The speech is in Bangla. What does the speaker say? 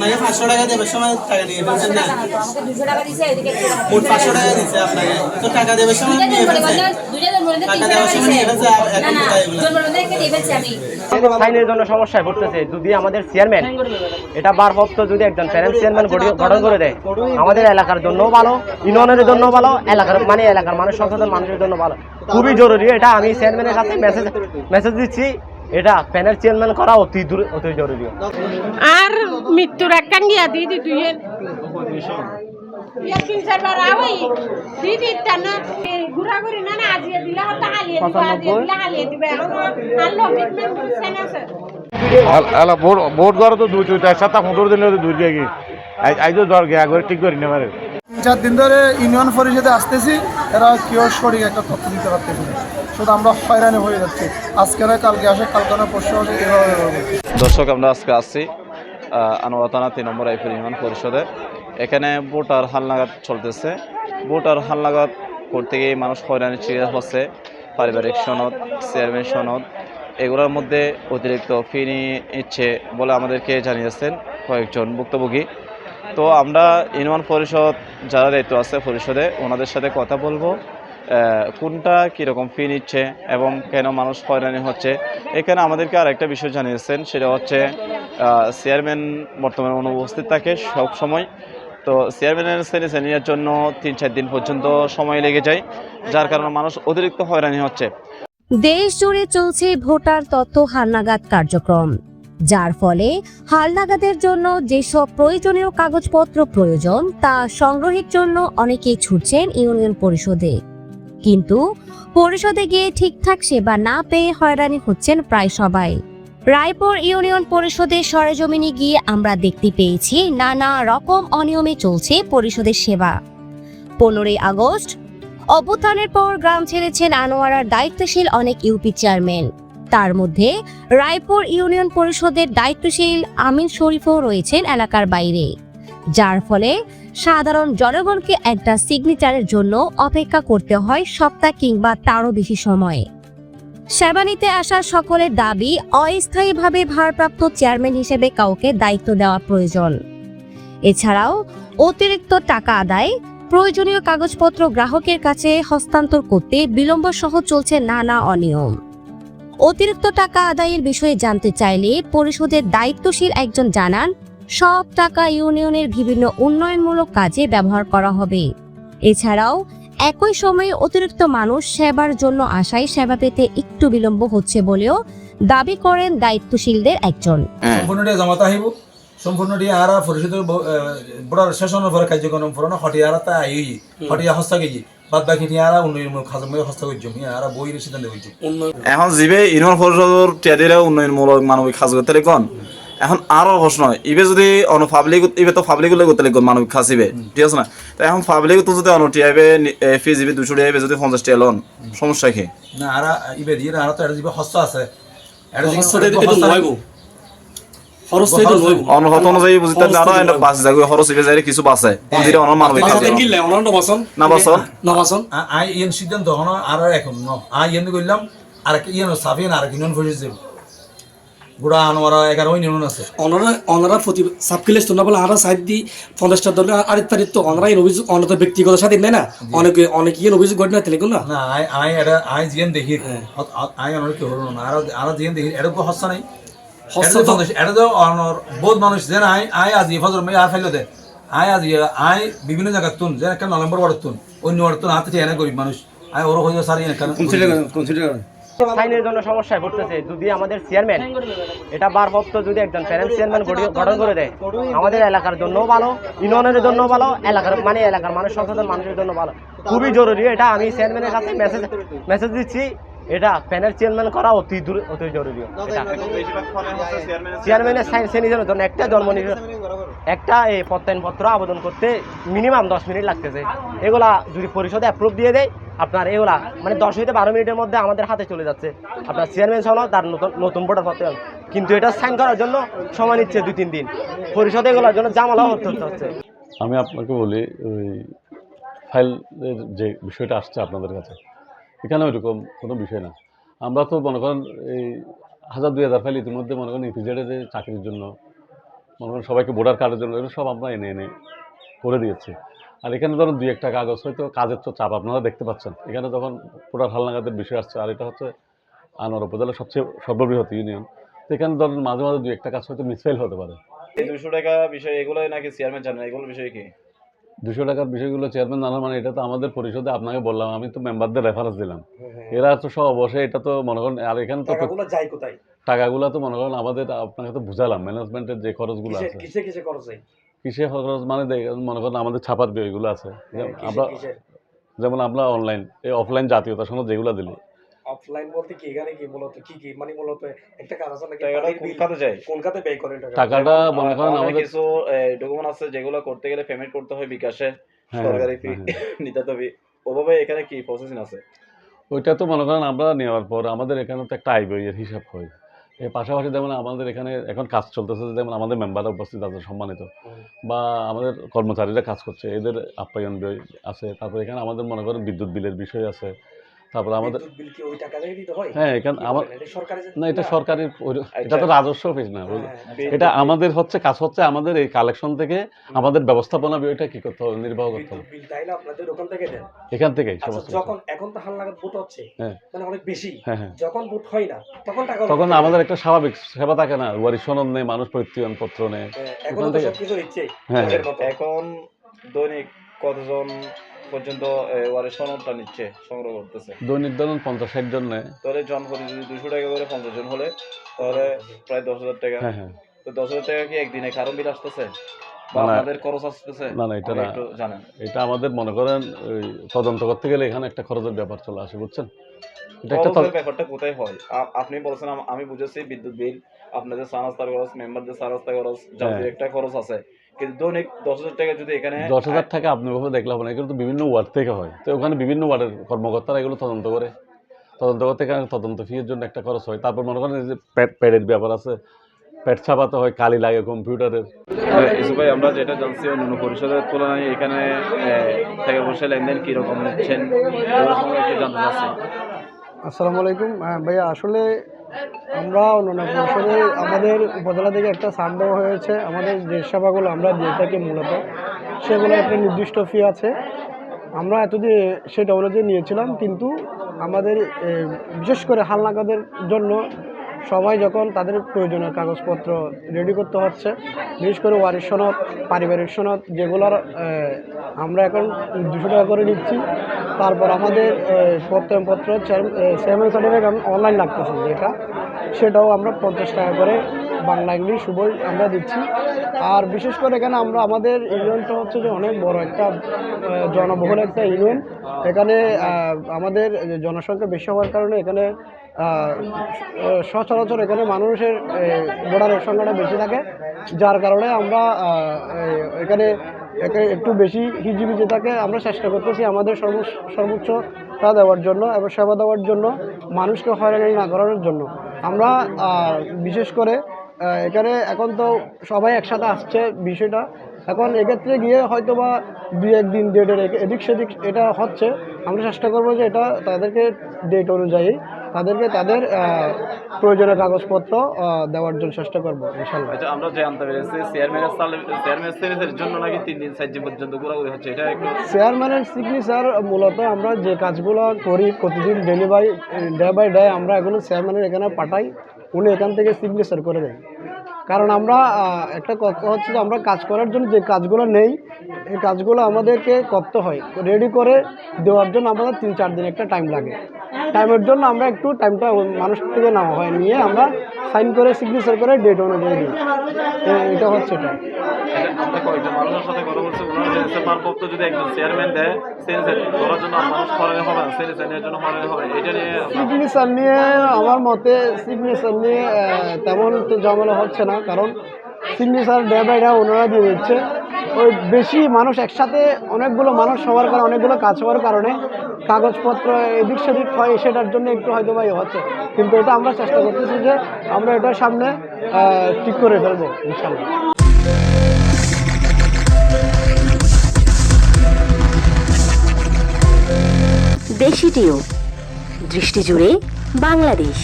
আপনাকে পাঁচশো টাকা দেবে সময় টাকা নিয়ে ফেলছেন না? আমাকে দুশো টাকা দিছে এদিকে মোট পাঁচশো টাকা দিচ্ছে আপনাকে। তো টাকা দেবে সময় নিয়ে ফেলছে। টাকা দেওয়ার সময় নিয়ে ফেলছে এখন কোথায় এগুলো? ফাইনের জন্য সমস্যায় পড়তেছে। যদি আমাদের চেয়ারম্যান এটা ভারপ্রাপ্ত যদি একজন প্যারেন্ট চেয়ারম্যান গঠন করে দেয় আমাদের এলাকার জন্য ভালো ইউনিয়নের জন্য ভালো এলাকার মানে এলাকার মানুষ সংসদের মানুষের জন্য ভালো। খুবই জরুরি এটা আমি চেয়ারম্যানের কাছে মেসেজ মেসেজ দিচ্ছি। এটা প্যানেল চেয়ারম্যান করা অতি দূর অতি জরুরি। আর মৃত্যুর একখান গিয়া দিদি তুই ইয়া তিন চারবার আওয়াই দিদি টানা ঘুরাঘুরি না না আজিয়ে দিলে হতা হালিয়ে চার দিন ধরে ইউনিয়ন পরিষদে আসতেছি, এরা সঠিক একটা তথ্য দিতে পারতেছে শুধু আমরা হয়রানি হয়ে যাচ্ছি। আজকে না, কালকে আসে, কালকে না, পরশু আসে, এভাবে। দর্শক, আমরা আজকে আসছি আনোয়ার থানা তিন নম্বর আইফুল ইউনিয়ন পরিষদে। এখানে ভোটার হালনাগাদ চলতেছে। ভোটার হালনাগাদ করতে গিয়ে মানুষ হয়রানি শিকার হচ্ছে। পারিবারিক সনদ, চেয়ারম্যান সনদ, এগুলোর মধ্যে অতিরিক্ত ফি নিয়ে ইচ্ছে বলে আমাদেরকে জানিয়েছেন কয়েকজন ভুক্তভোগী। তো আমরা ইউনিয়ন পরিষদ যারা দায়িত্ব আছে পরিষদে ওনাদের সাথে কথা বলব। কোনটা কীরকম ফি নিচ্ছে এবং কেন মানুষ হয়রানি হচ্ছে, এখানে আমাদেরকে আরেকটা বিষয় জানিয়েছেন, সেটা হচ্ছে চেয়ারম্যান বর্তমানে অনুপস্থিত থাকে সব সময় তো চেয়ারম্যানের শ্রেণি শ্রেণির জন্য তিন চার দিন পর্যন্ত সময় লেগে যায়, যার কারণে মানুষ অতিরিক্ত হয়রানি হচ্ছে। দেশ জুড়ে চলছে ভোটার তথ্য হালনাগাদ কার্যক্রম। যার ফলে হালনাগাদের জন্য যেসব প্রয়োজনীয় কাগজপত্র প্রয়োজন, তা সংগ্রহের জন্য অনেকেই ছুটছেন ইউনিয়ন পরিষদে। কিন্তু পরিষদে গিয়ে ঠিকঠাক সেবা না পেয়ে হয়রানি হচ্ছেন প্রায় সবাই। রায়পুর ইউনিয়ন পরিষদের সরেজমিনে গিয়ে আমরা দেখতে পেয়েছি নানা রকম অনিয়মে চলছে পরিষদের সেবা। পনেরোই আগস্ট, অভ্যুত্থানের পর গ্রাম ছেড়েছেন আনোয়ারার দায়িত্বশীল অনেক ইউপি চেয়ারম্যান। তার মধ্যে রায়পুর ইউনিয়ন পরিষদের দায়িত্বশীল আমিন শরীফও রয়েছেন এলাকার বাইরে। যার ফলে সাধারণ জনগণকে একটা সিগনেচারের জন্য অপেক্ষা করতে হয় সপ্তাহ কিংবা তারও বেশি সময়ে। সেবা নিতে আসা সকলের দাবি, অস্থায়ীভাবে ভারপ্রাপ্ত চেয়ারম্যান হিসেবে কাউকে দায়িত্ব দেওয়া প্রয়োজন। এছাড়াও অতিরিক্ত টাকা আদায়, প্রয়োজনীয় কাগজপত্র গ্রাহকের কাছে হস্তান্তর করতে বিলম্ব সহ চলছে নানা অনিয়ম। অতিরিক্ত টাকা আদায়ের বিষয়ে জানতে চাইলে পরিষদের দায়িত্বশীল একজন জানান সব টাকা ইউনিয়নের বিভিন্ন উন্নয়নমূলক কাজে ব্যবহার করা হবে। এছাড়াও একই সময়ে অতিরিক্ত মানুষ সেবার জন্য আসায় সেবা পেতে একটু বিলম্ব হচ্ছে বলেও দাবি করেন দায়িত্বশীলদের একজন। সম্পূর্ণটি জমাতে আহিব। সম্পূর্ণটি আরা পরিষদের বড় পরে কার্যক্রম পড়ানো হটিয়া আরা তা আই হটিয়া হস্তা গেছি বাদ বাকি নিয়ে আরা উন্নয়নমূলক খাজ হস্তা করছি আরা সিদ্ধান্ত এখন যিবে ইউনিয়ন পরিষদর টিয়াদিরা উন্নয়নমূলক মানবিক কাজ করতে কোন এখন আরও প্রশ্ন ইবে যদি অন পাবলিক ইবে তো পাবলিক উল্লেখ করতে লিখুন মানবিক খাসিবে ঠিক আছে না? তো এখন পাবলিক তো যদি অন টিয়াবে ফি জিবি দুশো টিয়াবে যদি পঞ্চাশ টিয়া লন সমস্যা কি? না আরা ইবে দিয়ে আরা তো এটা যিবা হস্তা আছে। এটা হস্তা। খরচ তো অনুযায়ী বাস যাবে খরচ ইবে কিছু বাসে দিলে মানবিক কিনলে, ওনার না বাসন? না বাসন? না বাসন? আই ইয়েন সিদ্ধান্ত হন আর এখন ন। আই ইয়েন করলাম আর ইয়েন সাফিয়ান আর গুড়া আনোয়ারা এগারো আছে। প্রতি সাবকিলে না বলে আরা সাইড দি পঞ্চাশটা ধরলে আর তারিখ তো ওনারা অভিযোগ অনত ব্যক্তিগত সাথে নেয় না? অনেকে অনেক ইয়ে অভিযোগ ঘটনা তেলে না না আই আই এটা আই জিয়েন দেখি। আই আমার কি হলো না। আর আর জিয়েন দেখি। তো হস্তা নাই। এটা তো তো- এটা তো অনর বহুত মানুষ যেন আই আই আজি ফজর মে আর ফাইলো দে। আই আজি আই বিভিন্ন জায়গা তুন যেন একটা নভেম্বর ওয়ার্ড তুন। অন্য ওয়ার্ড তুন হাতে এনে গরিব মানুষ। আই ওর সারি জন্য সমস্যায় পড়তেছে যদি আমাদের চেয়ারম্যান এটা যদি একজন প্যারেন্ট চেয়ারম্যান গঠন করে দেয় আমাদের এলাকার জন্য ভালো ইউনিয়নের জন্য ভালো এলাকার মানে এলাকার মানুষ সংসদের মানুষের জন্য ভালো। খুবই জরুরি। এটা আমি চেয়ারম্যানের কাছে মেসেজ মেসেজ দিচ্ছি। এটা প্যানেল চেয়ারম্যান করা অতি দূর অতি জরুরি। চেয়ারম্যানের সাইন শ্রেণির জন্য একটা জন্ম একটা এই প্রত্যয়নপত্র আবেদন করতে মিনিমাম দশ মিনিট লাগতেছে। এগুলা যদি পরিষদে অ্যাপ্রুভ দিয়ে দেয় আপনার এগুলা মানে দশ হইতে বারো মিনিটের মধ্যে আমাদের হাতে চলে যাচ্ছে। আপনার চেয়ারম্যান সহ তার নতুন নতুন ভোটার পত্র কিন্তু এটা সাইন করার জন্য সময় নিচ্ছে দুই তিন দিন। পরিষদে এগুলোর জন্য জামালা হতে হতে হচ্ছে। আমি আপনাকে বলি ওই ফাইলের যে বিষয়টা আসছে আপনাদের কাছে এখানে ওইরকম কোনো বিষয় না। আমরা তো মনে করেন এই হাজার দুই হাজার ফাইল ইতিমধ্যে মনে করেন ইপিজেডের চাকরির জন্য, মনে করেন সবাইকে ভোটার কার্ডের জন্য, এগুলো সব আমরা এনে এনে করে দিয়েছি। আর এখানে ধরুন দুই একটা কাগজ, হয়তো কাজের তো চাপ, আপনারা দেখতে পাচ্ছেন। এখানে যখন ভোটার হালনাগাদের বিষয় আসছে, আর এটা হচ্ছে আনোয়ার উপজেলার সবচেয়ে সর্ববৃহৎ ইউনিয়ন তো এখানে ধরুন মাঝে মাঝে দুই একটা কাজ হয়তো মিসফেল হতে পারে। দুশো টাকা বিষয় এগুলো নাকি চেয়ারম্যান জানেন? এগুলো বিষয় কি? দুশো টাকার বিষয়গুলো চেয়ারম্যান জানার মানে এটা তো আমাদের পরিষদে আপনাকে বললাম আমি তো মেম্বারদের রেফারেন্স দিলাম। এরা তো সব অবশ্যই এটা তো মনে করেন আর এখানে তো টাকাগুলো যায় কোথায়? টাকাগুলো তো মনে করেন আমাদের আপনাকে তো বুঝালাম ম্যানেজমেন্টের যে খরচগুলো আছে। কিসে কিসে খরচ যায় কিসে খরচ মানে মনে করেন আমাদের ছাপার বিষয়গুলো আছে। যেমন আমরা যেমন আমরা অনলাইন এই অফলাইন জাতীয়তা সনদ যেগুলো দিলি। অফলাইন বলতে কি এখানে কি মূলত কি কি? মানে মূলত একটা কাজ আছে নাকি? টাকাটা কোন খাতে যায়? কোন খাতে ব্যয় করেন টাকা টাকাটা মনে করেন আমাদের কিছু ডকুমেন্ট আছে যেগুলো করতে গেলে পেমেন্ট করতে হয় বিকাশে হ্যাঁ, সরকারি ফি হ্যাঁ, নিতে হবে। ওভাবে এখানে কি প্রসেসিং আছে? ওইটা তো মনে করেন আমরা নেওয়ার পর আমাদের এখানে তো একটা আয় ব্যয়ের হিসাব হয়। এর পাশাপাশি যেমন আমাদের এখানে এখন কাজ চলতেছে যেমন আমাদের মেম্বাররা উপস্থিত আছে সম্মানিত। বা আমাদের কর্মচারীরা কাজ করছে এদের আপ্যায়ন ব্যয় আছে। তারপর এখানে আমাদের মনে করেন বিদ্যুৎ বিলের বিষয় আছে। তারপর আমাদের বিদ্যুৎ বিল কি ওই টাকা দিয়ে দিতে হয়? হ্যাঁ আমার না এটা সরকারি ওই- এটা তো রাজস্ব অফিস না বুঝলেন? হ্যাঁ, এটা আমাদের হচ্ছে কাজ হচ্ছে আমাদের এই কালেকশন থেকে আমাদের ব্যবস্থাপনা বিষয়টা কি করতে হবে নির্বাহ করতে হবে। বিদ্যুৎ বিল তাইলে আপনাদের ওখান থেকে দেন। এখান থেকেই আচ্ছা যখন এখন তো হালনাগাদ ভোট হচ্ছে হ্যাঁ। মানে অনেক বেশি। হ্যাঁ হ্যাঁ। যখন ভোট হয় না তখন টাকা তখন আমাদের একটা স্বাভাবিক সেবা থাকে না ওয়ারি সনদ নেই মানুষ প্রত্যয়ন পত্র নেয় এখন তো সবকিছু ইচ্ছে হ্যাঁ, এখন দৈনিক কতজন পর্যন্ত সনদটা নিচ্ছে সংগ্রহ করতেছে। দৈনিক ধরুন পঞ্চাশ ষাট জন তাহলে জনপ্রতি যদি দুশো টাকা করে পঞ্চাশ জন হলে তাহলে প্রায় দশ হাজার টাকা। হ্যাঁ হ্যাঁ। তো দশ হাজার টাকা কি একদিনে কারণ বিল আসতেছে? না, না। আপনাদের খরচ আসতেছে? না, না, এটা আপনি না। এটা আমাদের মনে করেন তদন্ত করতে গেলে এখানে একটা খরচের ব্যাপার চলে আসে বুঝছেন? এটা একটা ব্যাপারটা কোথায় হয়? আপনি বলছেন আমি বুঝেছি বিদ্যুৎ বিল আপনাদের খরচ মেম্বারদের খরচ যাদের হ্যাঁ। একটা খরচ আছে। কিন্তু দৈনিক দশ হাজার টাকা যদি এখানে দশ হাজার টাকা আপনি ওভাবে দেখলে না এগুলো তো বিভিন্ন ওয়ার্ড থেকে হয়। তো ওখানে বিভিন্ন ওয়ার্ডের কর্মকর্তারা এগুলো তদন্ত করে। তদন্ত করতে এখানে তদন্ত ফিয়ের জন্য একটা খরচ হয়। তারপর মনে করেন যে প্যাড প্যাডের ব্যাপার আছে প্যাড ছাপাতে হয় কালি লাগে কম্পিউটারের। ইসু ভাই আমরা যেটা জানছি অন্যান্য পরিষদের তুলনায় এখানে টাকা পয়সা লেনদেন কীরকম নিচ্ছেন? জানতে চাচ্ছি। আসসালামু আলাইকুম। হ্যাঁ, ভাইয়া আসলে আমরা অন্যান্য আমাদের উপজেলা থেকে একটা ছাড় দেওয়া হয়েছে। আমাদের যে সেবাগুলো আমরা দিয়ে থাকি মূলত। সেগুলো একটা নির্দিষ্ট ফি আছে। আমরা এতদিন সেটা অনুযায়ী নিয়েছিলাম, কিন্তু আমাদের বিশেষ করে হালনাগাদের জন্য সবাই যখন তাদের প্রয়োজনীয় কাগজপত্র রেডি করতে হচ্ছে, বিশেষ করে ওয়ারিশ সনদ, পারিবারিক সনদ, যেগুলোর আমরা এখন দুশো টাকা করে নিচ্ছি। তারপর আমাদের প্রত্যয়নপত্র চেয়ারম্যান সার্টিফিকেট অনলাইন লাগতেছে যেটা, সেটাও আমরা পঞ্চাশ টাকা করে বাংলা ইংলিশ উভয় আমরা দিচ্ছি। আর বিশেষ করে এখানে আমরা, আমাদের ইউনিয়নটা হচ্ছে যে অনেক বড় একটা জনবহুল একটা ইউনিয়ন। এখানে আমাদের জনসংখ্যা বেশি হওয়ার কারণে এখানে সচরাচর এখানে মানুষের ভোটারের সংখ্যাটা বেশি থাকে। যার কারণে আমরা এখানে একে একটু বেশি হিজিবিজি থাকে, আমরা চেষ্টা করতেছি আমাদের সর্ব সর্বোচ্চ তা দেওয়ার জন্য এবং সেবা দেওয়ার জন্য, মানুষকে হয়রানি না করানোর জন্য। আমরা বিশেষ করে এখানে এখন তো সবাই একসাথে আসছে বিষয়টা। এখন এক্ষেত্রে গিয়ে হয়তো বা দুই একদিন ডেটের এদিক সেদিক এটা হচ্ছে। আমরা চেষ্টা করব যে এটা তাদেরকে ডেট অনুযায়ী তাদেরকে তাদের প্রয়োজনীয় কাগজপত্র দেওয়ার জন্য চেষ্টা করব ইনশাল্লাহ আচ্ছা আমরা জানতে পেরেছি চেয়ারম্যানের জন্য নাকি তিন দিন পর্যন্ত ঘোরাঘুরি হচ্ছে। এটা একটু চেয়ারম্যানের সিগনেচার মূলত আমরা যে কাজগুলো করি প্রতিদিন ডেলিভারি ডে বাই ডে আমরা এগুলো চেয়ারম্যানের এখানে পাঠাই। উনি এখান থেকে সিগনেচার করে দেয় কারণ আমরা একটা কথা হচ্ছে যে আমরা কাজ করার জন্য যে কাজগুলো নেই, এই কাজগুলো আমাদেরকে করতে হয়। রেডি করে দেওয়ার জন্য আমাদের তিন চার দিন একটা টাইম লাগে। টাইমের জন্য আমরা একটু টাইমটা মানুষ থেকে নেওয়া হয় নিয়ে আমরা সাইন করে সিগনেচার করে ডেট অনুযায়ী দিই। এটা হচ্ছে এটা। সিগনেচার নিয়ে আমার মতে সিগনেচার নিয়ে তেমন তো ঝামেলা হচ্ছে না কারণ সিগনেচার ডে বাই ডে ওনারা দিয়ে দিচ্ছে। ওই বেশি মানুষ একসাথে অনেকগুলো মানুষ হওয়ার কারণে অনেকগুলো কাজ হওয়ার কারণে কাগজপত্র, এদিক সেদিক হয়, সেটার জন্য একটু হয়তো বা হচ্ছে। কিন্তু এটা আমরা চেষ্টা করতেছি যে আমরা এটার সামনে ঠিক করে ফেলব ইনশাল্লাহ দেশিটিও দৃষ্টি জুড়ে বাংলাদেশ।